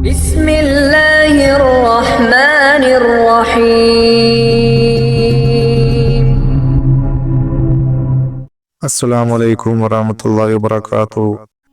بسم الله الرحمن الرحيم അസ്സലാമു അലൈക്കും വറഹമത്തല്ലാഹി വബറകാത്തു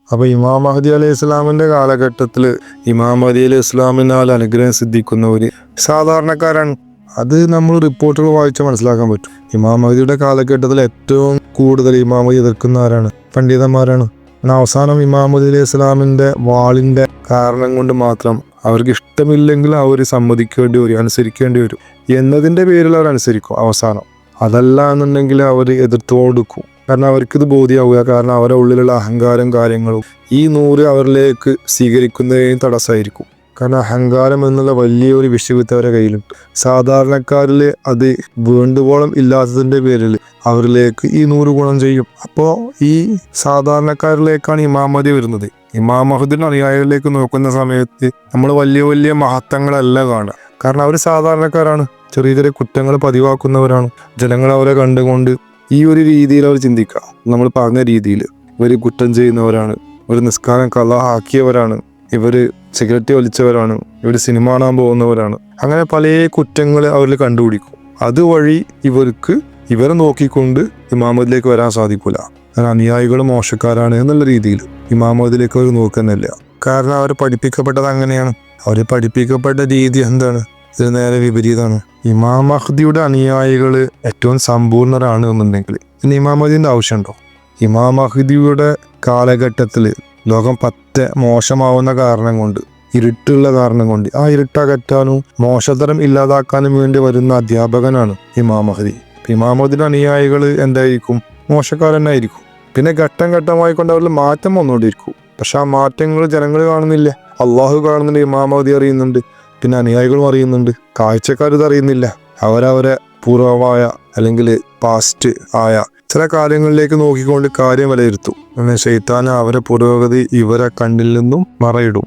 അപ്പൊ ഇമാം മഹദി അലൈഹി ഇസ്ലാമിന്റെ കാലഘട്ടത്തിൽ ഇമാം മഹദി അലൈഹി ഇസ്ലാമിനാൽ അനുഗ്രഹം സിദ്ധിക്കുന്ന ഒരു സാധാരണക്കാരാണ് അത് നമ്മൾ റിപ്പോർട്ടുകൾ വായിച്ച് മനസ്സിലാക്കാൻ പറ്റും ഇമാം മഹദിയുടെ കാലഘട്ടത്തിൽ ഏറ്റവും കൂടുതൽ ഇമാം മഹദി എതിർക്കുന്ന ആരാണ് പണ്ഡിതന്മാരാണ് എന്നാൽ അവസാനം ഇമാം അലി അലൈഹി വാളിന്റെ കാരണം കൊണ്ട് മാത്രം അവർക്ക് ഇഷ്ടമില്ലെങ്കിൽ അവർ സമ്മതിക്കേണ്ടി വരും അനുസരിക്കേണ്ടി വരും. എന്നതിന്റെ പേരിൽ അവർ അനുസരിക്കും അവസാനം. അതല്ല എന്നുണ്ടെങ്കിൽ അവർ എതിർത്ത് കൊടുക്കും കാരണം അവർക്കിത് ബോധ്യമാവുക കാരണം അവരുടെ ഉള്ളിലുള്ള അഹങ്കാരം കാര്യങ്ങളും ഈ നൂറ് അവരിലേക്ക് സ്വീകരിക്കുന്നതിന് തടസ്സമായിരിക്കും. കാരണം അഹങ്കാരം എന്നുള്ള വലിയൊരു വിഷയത്തെ അവരുടെ കയ്യിലുണ്ട് സാധാരണക്കാരിൽ അത് വേണ്ടുവോളം ഇല്ലാത്തതിന്റെ പേരിൽ അവരിലേക്ക് ഈ നൂറ് ഗുണം ചെയ്യും. അപ്പോൾ ഈ സാധാരണക്കാരിലേക്കാണ് ഇമാമതി വരുന്നത്. ഇമാം മഹദിൻ അനുയായികളിലേക്ക് നോക്കുന്ന സമയത്ത് നമ്മൾ വലിയ വലിയ മഹത്വങ്ങളല്ല കാണുക. കാരണം അവർ സാധാരണക്കാരാണ്. ചെറിയ ചെറിയ കുറ്റങ്ങൾ പതിവാക്കുന്നവരാണ്. ജനങ്ങൾ അവരെ കണ്ടുകൊണ്ട് ഈ ഒരു രീതിയിൽ അവർ ചിന്തിക്കുക. നമ്മൾ പറഞ്ഞ രീതിയിൽ ഇവർ കുറ്റം ചെയ്യുന്നവരാണ്. ഒരു നിസ്കാരം കലാഹാക്കിയവരാണ് ഇവർ സിഗരറ്റ് വലിച്ചവരാണ് ഇവർ സിനിമ കാണാൻ പോകുന്നവരാണ്. അങ്ങനെ പല കുറ്റങ്ങൾ അവരിൽ കണ്ടുപിടിക്കും. അതുവഴി ഇവർക്ക് ഇവരെ നോക്കിക്കൊണ്ട് ഇമാമതിലേക്ക് വരാൻ സാധിക്കില്ല കാരണം അനുയായികൾ മോശക്കാരാണ് എന്നുള്ള രീതിയിൽ ഇമാമതിലേക്ക് അവർ നോക്കുന്നില്ല. കാരണം അവർ പഠിപ്പിക്കപ്പെട്ടത് അങ്ങനെയാണ്. അവർ പഠിപ്പിക്കപ്പെട്ട രീതി എന്താണ്? ഇത് നേരെ വിപരീതമാണ് ഇമാം മഹദിയുടെ അനുയായികൾ ഏറ്റവും സമ്പൂർണരാണ് എന്നുണ്ടെങ്കിൽ. ഇനി ഇമാമതിന്റെ ആവശ്യമുണ്ടോ? ഇമാം മഹദിയുടെ കാലഘട്ടത്തിൽ ലോകം പത്ത് മോശമാവുന്ന കാരണം കൊണ്ട് ഇരുട്ടുള്ള കാരണം കൊണ്ട്. ആ ഇരുട്ടകറ്റാനും മോശതരം ഇല്ലാതാക്കാനും വേണ്ടി വരുന്ന അധ്യാപകനാണ് ഇമാം മഹദി ഇമാം അനുയായികൾ എന്തായിരിക്കും? മോശക്കാരനായിരിക്കും. പിന്നെ ഘട്ടം ഘട്ടമായി കൊണ്ട് അവരിൽ മാറ്റം വന്നുകൊണ്ടിരിക്കും. പക്ഷെ ആ മാറ്റങ്ങൾ ജനങ്ങൾ കാണുന്നില്ല. അള്ളാഹു കാണുന്നുണ്ട് ഇമാം മഹദി അറിയുന്നുണ്ട് പിന്നെ അനുയായികളും അറിയുന്നുണ്ട്. കാഴ്ചക്കാരിത് അറിയുന്നില്ല. അവരവരെ പൂർവമായ അല്ലെങ്കിൽ പാസ്റ്റ് ആയ ചില കാര്യങ്ങളിലേക്ക് നോക്കിക്കൊണ്ട് കാര്യം വിലയിരുത്തും. അങ്ങനെ ഷെയ്ത്താൻ അവരെ പുരോഗതി ഇവരെ കണ്ണിൽ നിന്നും മറയിടും.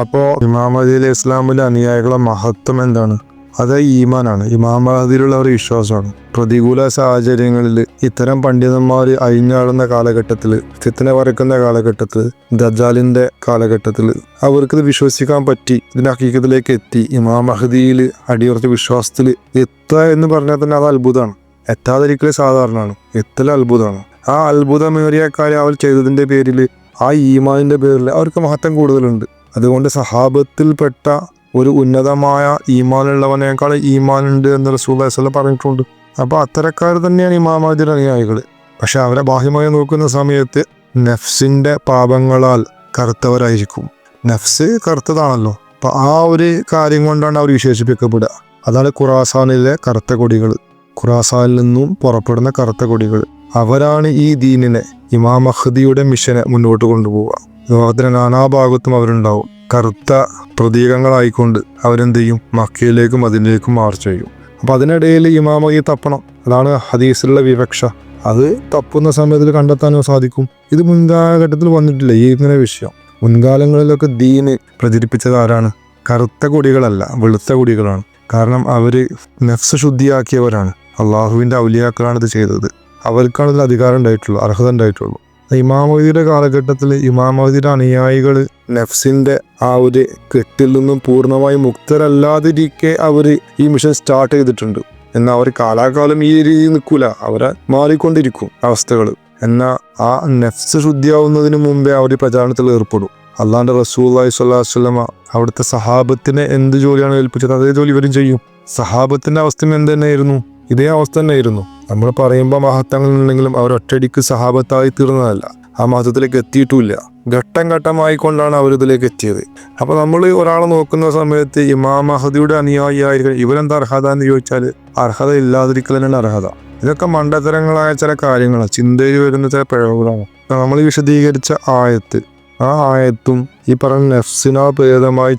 അപ്പോൾ ഇമാം അലി ഇസ്ലാമിലെ അനുയായികളെ മഹത്വം എന്താണ്? അത് ഈമാനാണ്. ഇമാം മഹദിയിലുള്ള ഒരു വിശ്വാസമാണ്. പ്രതികൂല സാഹചര്യങ്ങളിൽ ഇത്തരം പണ്ഡിതന്മാർ അഴിഞ്ഞാടുന്ന കാലഘട്ടത്തിൽ ചിത്തന പറക്കുന്ന കാലഘട്ടത്തിൽ ദജാലിന്റെ കാലഘട്ടത്തിൽ അവർക്കിത് വിശ്വസിക്കാൻ പറ്റി ഇതിന്റെ ഹക്കീക്കത്തിലേക്ക് എത്തി ഇമാം മഹദിയിൽ അടിയുറച്ച വിശ്വാസത്തിൽ എത്തുക എന്ന് പറഞ്ഞാൽ തന്നെ അത് അത്ഭുതമാണ്. എത്താതിരിക്കൽ സാധാരണമാണ് എത്തൽ അത്ഭുതമാണ്. ആ അത്ഭുതമേറിയ കാര്യം അവർ ചെയ്തതിന്റെ പേരിൽ ആ ഈമാനിന്റെ പേരിൽ അവർക്ക് മഹത്വം കൂടുതലുണ്ട്. അതുകൊണ്ട് സഹാബത്തിൽപ്പെട്ട ഒരു ഉന്നതമായ ഈമാനുള്ളവനേക്കാൾ ഈമാനുണ്ട് എന്ന് റസൂൽ പറഞ്ഞിട്ടുണ്ട്. അപ്പോൾ അത്തരക്കാർ തന്നെയാണ് ഇമാമാദിർ അനുയായികൾ. പക്ഷെ അവരെ ബാഹ്യമായി നോക്കുന്ന സമയത്ത് നഫ്സിന്റെ പാപങ്ങളാൽ കറുത്തവരായിരിക്കും. നഫ്സ് കറുത്തതാണല്ലോ. അപ്പം ആ ഒരു കാര്യം കൊണ്ടാണ് അവർ വിശേഷിപ്പിക്കപ്പെടുക. അതാണ് ഖുറാസാനിലെ കറുത്ത കൊടികൾ. ഖുറാസാനിൽ നിന്നും പുറപ്പെടുന്ന കറുത്ത കൊടികൾ. അവരാണ് ഈ ദീനിനെ ഇമാം മഹദിയുടെ മിഷനെ മുന്നോട്ട് കൊണ്ടുപോവുക. ലോകത്തിന് നാനാഭാഗത്തും അവരുണ്ടാവും. കറുത്ത പ്രതീകങ്ങളായിക്കൊണ്ട് അവരെന്ത് ചെയ്യും മക്കയിലേക്കും അതിലേക്കും മാർച്ച് ചെയ്യും. അപ്പൊ അതിനിടയിൽ ഈ തപ്പണം. അതാണ് ഹദീസിലുള്ള വിവക്ഷ. അത് തപ്പുന്ന സമയത്തിൽ കണ്ടെത്താനും സാധിക്കും? ഇത് മുൻകാലഘട്ടത്തിൽ വന്നിട്ടില്ല ഈ ഇങ്ങനെ വിഷയം. മുൻകാലങ്ങളിലൊക്കെ ദീന് പ്രചരിപ്പിച്ചത് ആരാണ്? കറുത്ത കൊടികളല്ല വെളുത്ത കൊടികളാണ്. കാരണം അവർ നഫ്സ് ശുദ്ധിയാക്കിയവരാണ്. അള്ളാഹുവിന്റെ ഔലിയാക്കളാണ് ഇത് ചെയ്തത്. അവർക്കാണ് ഇതിൽ അധികാരം ഉണ്ടായിട്ടുള്ളൂ അർഹത ഉണ്ടായിട്ടുള്ളൂ. ഇമാമതിയുടെ കാലഘട്ടത്തിൽ ഇമാമതിയുടെ അനുയായികൾ നഫ്സിന്റെ ആ ഒരു കെട്ടിൽ നിന്നും പൂർണമായി മുക്തരല്ലാതിരിക്കെ അവർ ഈ മിഷൻ സ്റ്റാർട്ട് ചെയ്തിട്ടുണ്ട്. എന്നാൽ അവർ കാലാകാലം ഈ രീതിയിൽ നിൽക്കൂല അവരെ മാറിക്കൊണ്ടിരിക്കും അവസ്ഥകൾ. എന്നാൽ ആ നെഫ്സ് ശുദ്ധിയാവുന്നതിന് മുമ്പേ അവർ പ്രചാരണത്തിൽ ഏർപ്പെടും. അള്ളാന്റെ റസൂല്ലായി സ്വല്ലാസ്വല്ലമ അവിടുത്തെ സഹാബത്തിനെ എന്ത് ജോലിയാണ് ഏൽപ്പിച്ചത്? അതേ ജോലി ഇവരും ചെയ്യും. സഹാബത്തിന്റെ അവസ്ഥയും എന്ത് തന്നെയായിരുന്നു? ഇതേ അവസ്ഥ തന്നെയായിരുന്നു. നമ്മൾ പറയുമ്പോൾ മഹത്വങ്ങൾ ഉണ്ടെങ്കിലും അവർ ഒറ്റയടിക്ക് സഹാബത്തായി തീർന്നതല്ല. ആ മഹത്വത്തിലേക്ക് എത്തിയിട്ടുമില്ല. ഘട്ടം ഘട്ടമായിക്കൊണ്ടാണ് അവർ ഇതിലേക്ക് എത്തിയത്. അപ്പൊ നമ്മൾ ഒരാളെ നോക്കുന്ന സമയത്ത് ഇമാം മഹദിയുടെ അനുയായിയായിരിക്കും ഇവരെന്താ അർഹത എന്ന് ചോദിച്ചാൽ അർഹത ഇല്ലാതിരിക്കൽ തന്നെയാണ് അർഹത. ഇതൊക്കെ മണ്ടത്തരങ്ങളായ ചില കാര്യങ്ങളാണ്. ചിന്തയിൽ വരുന്ന ചില പിഴവുകളാണ് നമ്മൾ വിശദീകരിച്ച ആയത്ത് ആ ആയത്തും ഈ പറഞ്ഞ നഫ്സിനോ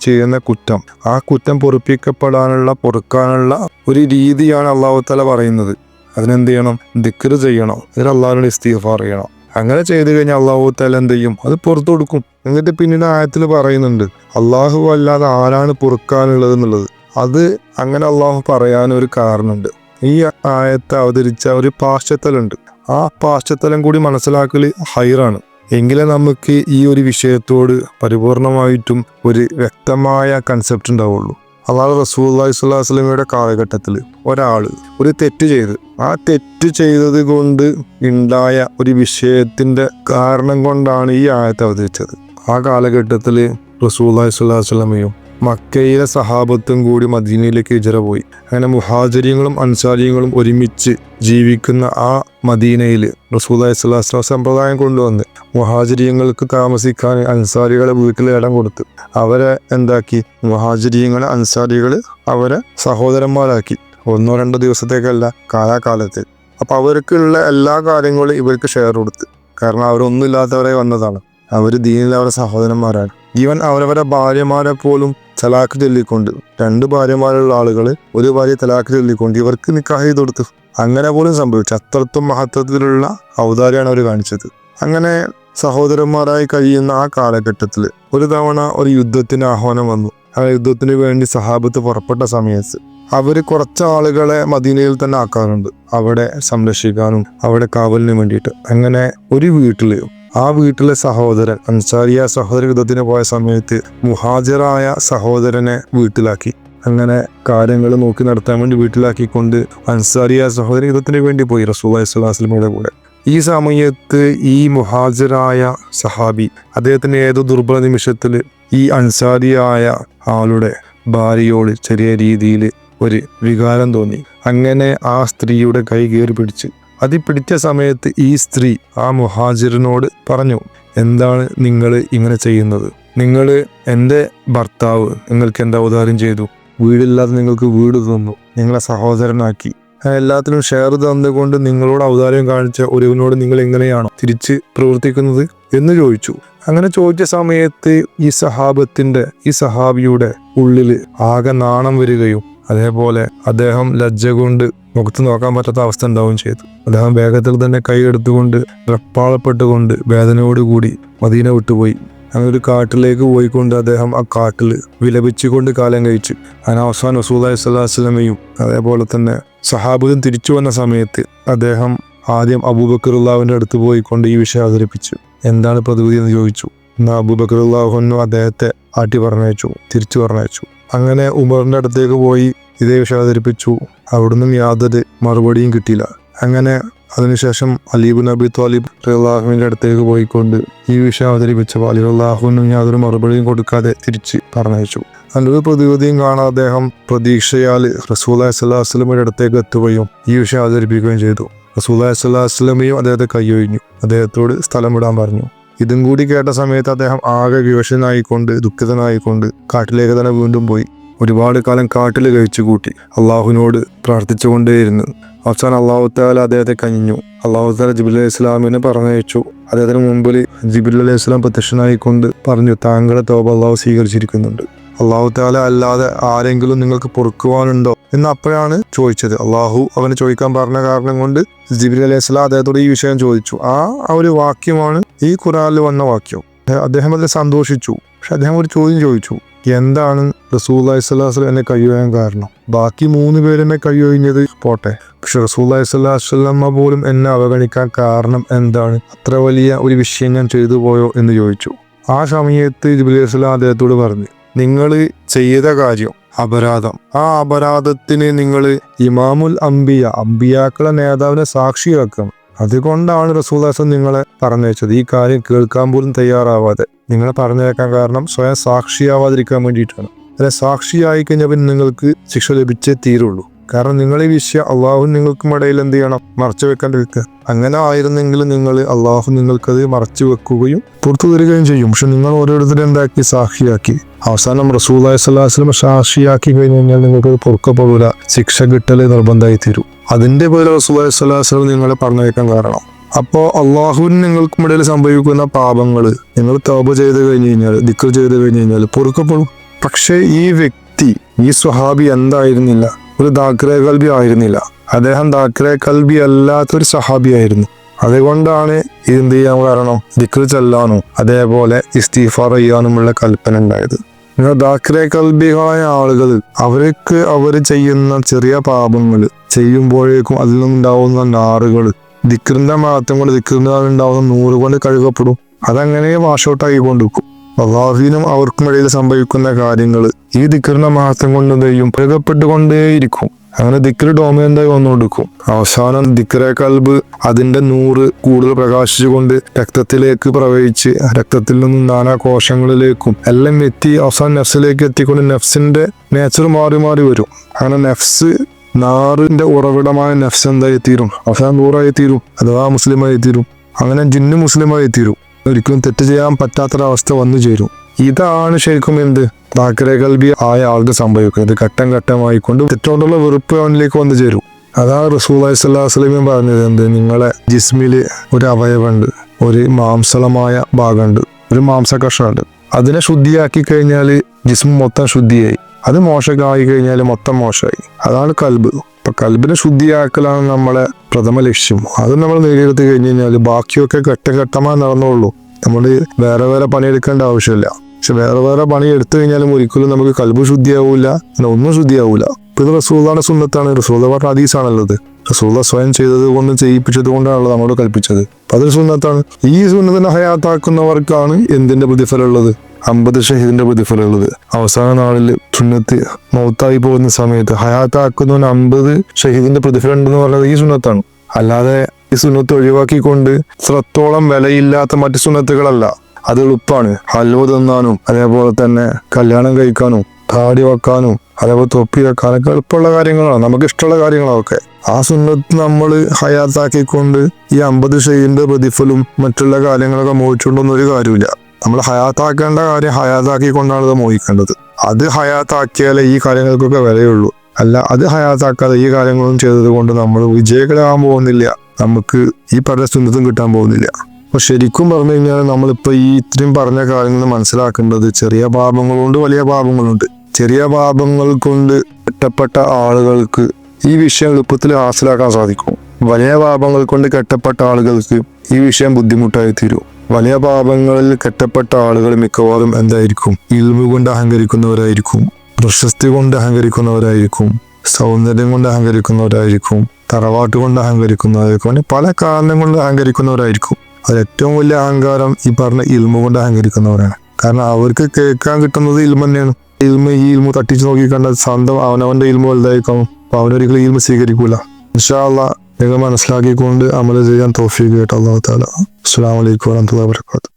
ചെയ്യുന്ന കുറ്റം. ആ കുറ്റം പൊറുപ്പിക്കപ്പെടാനുള്ള പൊറുക്കാനുള്ള ഒരു രീതിയാണ് അള്ളാഹു തല പറയുന്നത്. അതിനെന്ത് ചെയ്യണം? ദിക്കറ് ചെയ്യണം. ഇതിൽ അള്ളാഹുവിനോട് ഇസ്തീഫാർ ചെയ്യണം. അങ്ങനെ ചെയ്തു കഴിഞ്ഞാൽ അള്ളാഹു തല എന്ത് ചെയ്യും? അത് പുറത്തു കൊടുക്കും. എന്നിട്ട് പിന്നീട് ആയത്തിൽ പറയുന്നുണ്ട് അള്ളാഹു അല്ലാതെ ആരാണ് പൊറുക്കാനുള്ളത് എന്നുള്ളത്? അത് അങ്ങനെ അള്ളാഹു പറയാനൊരു കാരണമുണ്ട്. ഈ ആയത്തെ അവതരിച്ച ഒരു പാശ്ചത്തലുണ്ട് ആ പാശ്ചത്തലം കൂടി മനസ്സിലാക്കൽ ഹൈറാണ്. എങ്കിലേ നമുക്ക് ഈ ഒരു വിഷയത്തോട് പരിപൂർണമായിട്ടും ഒരു വ്യക്തമായ കൺസെപ്റ്റ് ഉണ്ടാവുള്ളൂ. അള്ളാഹു റസൂല്ലാഹി സ്വല്ലാ വസ്ലമയുടെ കാലഘട്ടത്തിൽ ഒരാൾ ഒരു തെറ്റ് ചെയ്ത് ആ തെറ്റ് ചെയ്തത് കൊണ്ട് ഉണ്ടായ ഒരു വിഷയത്തിന്റെ കാരണം കൊണ്ടാണ് ഈ ആയത്ത് അവതരിച്ചത്. ആ കാലഘട്ടത്തിൽ റസൂല്ലാഹി സ്വല്ലാ വസ്ലമയും മക്കയിലെ സഹാബത്തും കൂടി മദീനയിലേക്ക് ഇജറ പോയി. അങ്ങനെ മുഹാചര്യങ്ങളും അൻസാരിയങ്ങളും ഒരുമിച്ച് ജീവിക്കുന്ന ആ മദീനയിൽ റസൂല്ലാഹി സ്വല്ലാഹു വസ്ലാം സമ്പ്രദായം കൊണ്ടുവന്ന് മുഹാചര്യങ്ങൾക്ക് താമസിക്കാൻ അൻസാരികളെ വീട്ടിൽ ഇടം കൊടുത്തു അവരെ എന്താക്കി? മുഹാചര്യങ്ങളെ അൻസാരികൾ അവരെ സഹോദരന്മാരാക്കി. ഒന്നോ രണ്ടോ ദിവസത്തേക്കല്ല കാലാകാലത്ത്. അപ്പൊ അവർക്കുള്ള എല്ലാ കാര്യങ്ങളും ഇവർക്ക് ഷെയർ കൊടുത്ത്. കാരണം അവരൊന്നുമില്ലാത്തവരെ വന്നതാണ്. അവർ ദീനിൽ അവരുടെ സഹോദരന്മാരാണ്. ഈവൻ അവരവരുടെ ഭാര്യമാരെ പോലും തലാഖ് ചൊല്ലിക്കൊണ്ട് രണ്ട് ഭാര്യമാരുള്ള ആളുകൾ ഒരു ഭാര്യ തലാഖ് ചൊല്ലിക്കൊണ്ട് ഇവർക്ക് നിക്കാഹ് ചെയ്ത് കൊടുത്തു. അങ്ങനെ പോലും സംഭവിച്ചു. അത്രത്തും മഹത്വത്തിലുള്ള ഔദാര്യാണ് അവർ കാണിച്ചത്. അങ്ങനെ സഹോദരന്മാരായി കഴിയുന്ന ആ കാലഘട്ടത്തിൽ ഒരു തവണ ഒരു യുദ്ധത്തിന് ആഹ്വാനം വന്നു. ആ യുദ്ധത്തിന് വേണ്ടി സഹാബത്ത് പുറപ്പെട്ട സമയത്ത് അവർ കുറച്ച് ആളുകളെ മദീനയിൽ തന്നെ ആക്കാറുണ്ട്. അവിടെ സംരക്ഷിക്കാനും അവിടെ കാവലിനും വേണ്ടിയിട്ട്. അങ്ങനെ ഒരു വീട്ടിൽ ആ വീട്ടിലെ സഹോദരൻ അൻസാരിയ സഹോദര യുദ്ധത്തിന് പോയ സമയത്ത് മുഹാജറായ സഹോദരനെ വീട്ടിലാക്കി. അങ്ങനെ കാര്യങ്ങൾ നോക്കി നടത്താൻ വേണ്ടി വീട്ടിലാക്കിക്കൊണ്ട് അൻസാരിയ സഹോദര യുദ്ധത്തിന് വേണ്ടി പോയി റസൂൽ കൂടെ. ഈ സമയത്ത് ഈ മുഹാജിറായ സഹാബി അദ്ദേഹത്തിന് ഏതോ ദുർബല നിമിഷത്തിൽ ഈ അൻസാരിയായ ആളുടെ ഭാര്യയോട് ചെറിയ രീതിയിൽ ഒരു വികാരം തോന്നി. അങ്ങനെ ആ സ്ത്രീയുടെ കൈ കയറി പിടിച്ച് അത് പിടിച്ച സമയത്ത് ഈ സ്ത്രീ ആ മുഹാജിറിനോട് പറഞ്ഞു എന്താണ് നിങ്ങൾ ഇങ്ങനെ ചെയ്യുന്നത്? നിങ്ങൾ എന്റെ ഭർത്താവ് നിങ്ങൾക്ക് എന്താ ഉദാഹരണം ചെയ്തു? വീടില്ലാതെ നിങ്ങൾക്ക് വീട് തന്നു. നിങ്ങളെ സഹോദരനാക്കി. എല്ലാത്തിനും ഷെയർ തന്നുകൊണ്ട് നിങ്ങളോട് ഔദാര്യം കാണിച്ച ഒരുവിനോട് നിങ്ങൾ എങ്ങനെയാണോ തിരിച്ച് പ്രവർത്തിക്കുന്നത്? എന്ന് ചോദിച്ചു. അങ്ങനെ ചോദിച്ച സമയത്ത് ഈ സഹാബത്തിന്റെ ഈ സഹാബിയുടെ ഉള്ളിൽ ആകെ നാണം വരികയും അതേപോലെ അദ്ദേഹം ലജ്ജ കൊണ്ട് മുഖത്ത് നോക്കാൻ പറ്റാത്ത അവസ്ഥ ഉണ്ടാവുകയും ചെയ്തു. അദ്ദേഹം വേഗത്തിൽ തന്നെ കൈ എടുത്തുകൊണ്ട് വെപ്പാളപ്പെട്ടുകൊണ്ട് വേദനയോടുകൂടി മദീന വിട്ടുപോയി. അങ്ങനെ ഒരു കാട്ടിലേക്ക് പോയിക്കൊണ്ട് അദ്ദേഹം ആ കാട്ടിൽ വിലപിച്ചുകൊണ്ട് കാലം കഴിച്ചു. അങ്ങനെ അവസാനം റസൂല്ലാഹി സ്വല്ലാ വസ്ലമയും അതേപോലെ തന്നെ സഹാബുദൻ തിരിച്ചു വന്ന സമയത്ത് അദ്ദേഹം ആദ്യം അബൂബക്കറുല്ലാവിന്റെ അടുത്ത് പോയിക്കൊണ്ട് ഈ വിഷയം അവതരിപ്പിച്ചു. എന്താണ് പ്രതിവിധി എന്ന് ചോദിച്ചു. എന്നാൽ അബൂബക്കറുല്ലാഹുന്നു അദ്ദേഹത്തെ ആട്ടി പറഞ്ഞയച്ചു തിരിച്ചു പറഞ്ഞയച്ചു. അങ്ങനെ ഉമറിന്റെ അടുത്തേക്ക് പോയി ഇതേ വിഷയം അവതരിപ്പിച്ചു. അവിടുന്ന് യാതൊരു മറുപടിയും കിട്ടിയില്ല. അങ്ങനെ അതിനുശേഷം അലീബ് നബി താലിബ് റഹ്ലാഹുവിന്റെ അടുത്തേക്ക് പോയിക്കൊണ്ട് ഈ വിഷയം അവതരിപ്പിച്ചപ്പോൾ അലി അള്ളാഹുവിനും യാതൊരു മറുപടിയും കൊടുക്കാതെ തിരിച്ച് പറഞ്ഞയച്ചു. നല്ലൊരു പ്രതിവിധിയും കാണാൻ അദ്ദേഹം പ്രതീക്ഷയാൽ റസൂൽ സ്വലാസ്ലമിയുടെ അടുത്തേക്ക് എത്തുകയും ഈ വിഷയം അവതരിപ്പിക്കുകയും ചെയ്തു. റസൂൽ സ്വലാസ്ലമയും അദ്ദേഹത്തെ കൈയൊഴിഞ്ഞു. അദ്ദേഹത്തോട് സ്ഥലം വിടാൻ പറഞ്ഞു. ഇതും കൂടി കേട്ട സമയത്ത് അദ്ദേഹം ആകെ വിവശനായിക്കൊണ്ട് ദുഃഖിതനായിക്കൊണ്ട് കാട്ടിലേക്ക് തന്നെ വീണ്ടും പോയി. ഒരുപാട് കാലം കാട്ടിൽ കഴിച്ചു കൂട്ടി. അള്ളാഹുവിനോട് പ്രാർത്ഥിച്ചുകൊണ്ടേയിരുന്നു. അവസാനം അള്ളാഹു താല അദ്ദേഹത്തെ കഞ്ഞു അള്ളാഹു താല ജിബിൽ അലൈഹി ഇസ്ലാമിനെ പറഞ്ഞയച്ചു. അദ്ദേഹത്തിന് മുമ്പിൽ ജിബിൽ അലൈഹി ഇസ്ലാം പ്രത്യക്ഷനായിക്കൊണ്ട് പറഞ്ഞു താങ്കളുടെ തോപ അള്ളാഹു സ്വീകരിച്ചിരിക്കുന്നുണ്ട്. അള്ളാഹു താല അല്ലാതെ ആരെങ്കിലും നിങ്ങൾക്ക് പൊറുക്കുവാനുണ്ടോ എന്ന് അപ്പോഴാണ് ചോദിച്ചത്. അള്ളാഹു അവന് ചോദിക്കാൻ പറഞ്ഞ കാരണം കൊണ്ട് ജിബിർ അലൈഹി സ്വലാം അദ്ദേഹത്തോട് ഈ വിഷയം ചോദിച്ചു. ആ ഒരു വാക്യമാണ് ഈ ഖുറാനിൽ വന്ന വാക്യം. അദ്ദേഹം അതിൽ സന്തോഷിച്ചു. പക്ഷെ അദ്ദേഹം ഒരു ചോദ്യം ചോദിച്ചു. എന്താണ് റസൂൽ സ്വലാസ്ലം എന്നെ കഴിയാൻ കാരണം? ബാക്കി മൂന്ന് പേരെന്നെ കൈയൊഴിഞ്ഞത് പോട്ടെ. പക്ഷെ റസൂൽ സ്വലാസ്ലമ്മ പോലും എന്നെ അവഗണിക്കാൻ കാരണം എന്താണ്? അത്ര വലിയ ഒരു വിഷയം ഞാൻ ചെയ്തു പോയോ എന്ന് ചോദിച്ചു. ആ സമയത്ത് ജിബിലി വസ്ലാം അദ്ദേഹത്തോട് പറഞ്ഞു. നിങ്ങൾ ചെയ്ത കാര്യം അപരാധം. ആ അപരാധത്തിന് നിങ്ങൾ ഇമാമുൽ അംബിയ അംബിയാക്കളെ നേതാവിനെ സാക്ഷിയാക്കണം അതുകൊണ്ടാണ് റസൂദാസൻ നിങ്ങളെ വെച്ചത് ഈ കാര്യം കേൾക്കാൻ പോലും തയ്യാറാവാതെ. നിങ്ങളെ പറഞ്ഞേക്കാൻ കാരണം സ്വയം സാക്ഷിയാവാതിരിക്കാൻ വേണ്ടിയിട്ടാണ്. അല്ലെ സാക്ഷിയായി കഴിഞ്ഞാൽ പിന്നെ നിങ്ങൾക്ക് ശിക്ഷ ലഭിച്ചേ തീരുള്ളൂ. കാരണം നിങ്ങൾ ഈ വിഷയം അള്ളാഹു നിങ്ങൾക്കും ഇടയിൽ എന്ത് ചെയ്യണം? മറച്ചു വെക്കാണ്ടിരിക്കുക അങ്ങനെ ആയിരുന്നെങ്കിൽ നിങ്ങൾ അള്ളാഹു നിങ്ങൾക്കത് മറച്ചു വെക്കുകയും പുറത്തു തരികയും ചെയ്യും. പക്ഷെ നിങ്ങൾ ഓരോരുത്തരും എന്താക്കി? സാക്ഷിയാക്കി. അവസാനം റസൂലായ സ്വലാസ്ലം സാക്ഷിയാക്കി കഴിഞ്ഞു കഴിഞ്ഞാൽ നിങ്ങൾക്ക് പൊറുക്കപ്പെടൂല ശിക്ഷ കിട്ടൽ നിർബന്ധമായി തീരും. അതിന്റെ പേര് റസൂലായ സ്വലാസ്ലം നിങ്ങളെ പറഞ്ഞേക്കാൻ കാരണം. അപ്പോൾ അള്ളാഹുവിന് നിങ്ങൾക്കും ഇടയിൽ സംഭവിക്കുന്ന പാപങ്ങൾ നിങ്ങൾ തൗബ ചെയ്ത് കഴിഞ്ഞു കഴിഞ്ഞാൽ ദിക്കർ ചെയ്ത് കഴിഞ്ഞു കഴിഞ്ഞാൽ പൊറുക്കപ്പെടും. പക്ഷേ ഈ വ്യക്തി ഈ സ്വഹാബി എന്തായിരുന്നില്ല? ഒരു ദാക്രെ കൽബി ആയിരുന്നില്ല. അദ്ദേഹം ദാക്രെ കൽബി അല്ലാത്തൊരു സഹാബി ആയിരുന്നു. അതുകൊണ്ടാണ് എന്ത് ചെയ്യാൻ കാരണം? ദിക്ർ ചെല്ലാനും അതേപോലെ ഇസ്തീഫാർ ചെയ്യാനുമുള്ള കൽപ്പന ഉണ്ടായത്. നിങ്ങൾ ദാക്രെ കൽബികളായ ആളുകൾ അവർക്ക് അവർ ചെയ്യുന്ന ചെറിയ പാപങ്ങൾ ചെയ്യുമ്പോഴേക്കും അതിൽ നിന്നുണ്ടാവുന്ന നാറുകൾ ദിക്റിന്റെ മാത്രം കൊണ്ട് ദിക്റിന്റെ ഉണ്ടാവുന്ന നൂറ് കൊണ്ട് കഴുകപ്പെടും. അതങ്ങനെ വാഷ് ഔട്ട് ആയിക്കൊണ്ടിരിക്കും അള്ളാഹുവിനും അവർക്കും ഇടയിൽ സംഭവിക്കുന്ന കാര്യങ്ങൾ ഈ ദിക്കറിന്റെ മാത്രം കൊണ്ട് ചെയ്യും? പ്രയോഗപ്പെട്ടുകൊണ്ടേയിരിക്കും. അങ്ങനെ ദിക്കർ ഡോമേന്തായി വന്നുകൊടുക്കും അവസാനം ദിക്കറെ കൽബ് അതിന്റെ നൂറ് കൂടുതൽ പ്രകാശിച്ചുകൊണ്ട് രക്തത്തിലേക്ക് പ്രവഹിച്ച് രക്തത്തിൽ നിന്നും നാനാ കോശങ്ങളിലേക്കും എല്ലാം എത്തി അവസാനം നെഫ്സിലേക്ക് എത്തിക്കൊണ്ട് നെഫ്സിന്റെ നേച്ചർ മാറി മാറി വരും. അങ്ങനെ നെഫ്സ് നാറിന്റെ ഉറവിടമായ നെഫ്സ് എന്തായി തീരും? അവസാനം നൂറായി തീരും. അഥവാ മുസ്ലിമായി തീരും. അങ്ങനെ ജിന്ന് മുസ്ലിമായി തീരും. ഒരിക്കലും തെറ്റ് ചെയ്യാൻ പറ്റാത്തൊരവസ്ഥ വന്നു ചേരും. ഇതാണ് ശരിക്കും എന്ത്? താക്കരെ കൽബി ആയ ആൾക്ക് സംഭവിക്കുന്നത് ഘട്ടം ഘട്ടമായിക്കൊണ്ട് തെറ്റുകൊണ്ടുള്ള വെറുപ്പ് അവനിലേക്ക് വന്നു ചേരും. അതാണ് റസൂലായി സ്വല്ലാ വസ്ലമിയും പറഞ്ഞത് എന്ത്? നിങ്ങളെ ജിസ്മിൽ ഒരു അവയവുണ്ട് ഒരു മാംസളമായ ഭാഗമുണ്ട് ഒരു മാംസ കഷ്ണമുണ്ട് അതിനെ ശുദ്ധിയാക്കി കഴിഞ്ഞാൽ ജിസ്മു മൊത്തം ശുദ്ധിയായി. അത് മോശമായി കഴിഞ്ഞാൽ മൊത്തം മോശമായി. അതാണ് കൽബ്. ഇപ്പൊ കൽബിനെ ശുദ്ധിയാക്കലാണ് നമ്മളെ പ്രഥമ ലക്ഷ്യം. അത് നമ്മൾ നേടിയെടുത്ത് കഴിഞ്ഞ് കഴിഞ്ഞാൽ ബാക്കിയൊക്കെ ഘട്ടം ഘട്ടമായി നടന്നുള്ളൂ നമ്മൾ വേറെ വേറെ പണിയെടുക്കേണ്ട ആവശ്യമില്ല. പക്ഷെ വേറെ വേറെ പണി എടുത്തു കഴിഞ്ഞാലും ഒരിക്കലും നമുക്ക് കൽബ് ശുദ്ധിയാവൂല പിന്നെ ഒന്നും ശുദ്ധിയാവൂല. ഇപ്പൊ ഇത് റസൂദാണ് സുന്നത്താണ്. റസൂദ പറഞ്ഞ ഹദീസാണുള്ളത്. റസൂദ സ്വയം ചെയ്തത് കൊണ്ട് ചെയ്യിപ്പിച്ചത് കൊണ്ടാണല്ലോ നമ്മളോട് കൽപ്പിച്ചത്. അപ്പൊ അതൊരു സുന്നത്താണ്. ഈ സുന്നത്തിനെ ഹയാത്താക്കുന്നവർക്കാണ് എന്തിന്റെ പ്രതിഫലം ഉള്ളത്? അമ്പത് ഷഹീദിന്റെ പ്രതിഫലമുള്ളത്. അവസാന നാളിൽ സുന്നത്ത് മൗത്തായി പോകുന്ന സമയത്ത് ഹയാത്താക്കുന്നവന് അമ്പത് ഷഹീദിന്റെ പ്രതിഫലം ഉണ്ടെന്ന് പറഞ്ഞത് ഈ സുന്നത്താണ്. അല്ലാതെ ഈ സുന്നത്ത് ഒഴിവാക്കിക്കൊണ്ട് ഇത്രത്തോളം വിലയില്ലാത്ത മറ്റു സുന്നത്തുകളല്ല. അത് എളുപ്പമാണ് ഹൽവ തിന്നാനും അതേപോലെ തന്നെ കല്യാണം കഴിക്കാനും താടി വെക്കാനും അതേപോലെ തൊപ്പി വെക്കാനൊക്കെ എളുപ്പമുള്ള കാര്യങ്ങളാണ്. നമുക്ക് ഇഷ്ടമുള്ള കാര്യങ്ങളൊക്കെ. ആ സുന്നത്ത് നമ്മൾ ഹയാത്താക്കിക്കൊണ്ട് ഈ അമ്പത് ഷെയ്ഡിന്റെ പ്രതിഫലും മറ്റുള്ള കാര്യങ്ങളൊക്കെ മോഹിച്ചുകൊണ്ടൊന്നും ഒരു കാര്യമില്ല നമ്മൾ ഹയാത്താക്കേണ്ട കാര്യം ഹയാത്താക്കി കൊണ്ടാണ് ഇത് മോഹിക്കേണ്ടത്. അത് ഹയാത്താക്കിയാലേ ഈ കാര്യങ്ങൾക്കൊക്കെ വിലയുള്ളൂ. അല്ല അത് ഹയാത്താക്കാതെ ഈ കാര്യങ്ങളും ചെയ്തത് കൊണ്ട് നമ്മൾ വിജയകരമാകാൻ പോകുന്നില്ല. നമുക്ക് ഈ പറഞ്ഞ സുന്നത്തും കിട്ടാൻ പോകുന്നില്ല. അപ്പൊ ശരിക്കും പറഞ്ഞു കഴിഞ്ഞാൽ നമ്മളിപ്പോ ഈ ഇത്രയും പറഞ്ഞ കാര്യങ്ങൾ മനസ്സിലാക്കേണ്ടത് ചെറിയ പാപങ്ങളുണ്ട് വലിയ പാപങ്ങളുണ്ട്. ചെറിയ പാപങ്ങൾ കൊണ്ട് കെട്ടപ്പെട്ട ആളുകൾക്ക് ഈ വിഷയം എളുപ്പത്തിൽ ഹാസിലാക്കാൻ സാധിക്കും. വലിയ പാപങ്ങൾ കൊണ്ട് കെട്ടപ്പെട്ട ആളുകൾക്ക് ഈ വിഷയം ബുദ്ധിമുട്ടായി തീരും വലിയ പാപങ്ങളിൽ കെട്ടപ്പെട്ട ആളുകൾ മിക്കവാറും എന്തായിരിക്കും? ഇൽമു കൊണ്ട് അഹങ്കരിക്കുന്നവരായിരിക്കും. പ്രശസ്തി കൊണ്ട് അഹങ്കരിക്കുന്നവരായിരിക്കും. സൗന്ദര്യം കൊണ്ട് അഹങ്കരിക്കുന്നവരായിരിക്കും. തറവാട്ട് കൊണ്ട് അഹങ്കരിക്കുന്നവരായിരിക്കും. പല കാരണം കൊണ്ട് അഹങ്കരിക്കുന്നവരായിരിക്കും. അത് ഏറ്റവും വലിയ അഹങ്കാരം ഈ പറഞ്ഞ ഇൽമു കൊണ്ട് അഹങ്കരിക്കുന്നവരാണ്. കാരണം അവർക്ക് കേൾക്കാൻ കിട്ടുന്നത് ഇൽമ തന്നെയാണ്. ഇൽമ ഈ ഇൽമു തട്ടിച്ചു നോക്കി കണ്ട സ്വന്തം അവനവന്റെ ഇൽമു വലുതായിരിക്കും അപ്പൊ അവനൊരിക്കലും ഇൽമ സ്വീകരിക്കൂല. ഇൻഷാല്ല നിങ്ങൾ മനസ്സിലാക്കിക്കൊണ്ട് അമല ചെയ്യാൻ തോഫീക്ക് കേട്ടോ അള്ളാഹു താല അസ്സാം വലൈക്കും വാഹമത്തുള്ള വാബർക്കാത്തു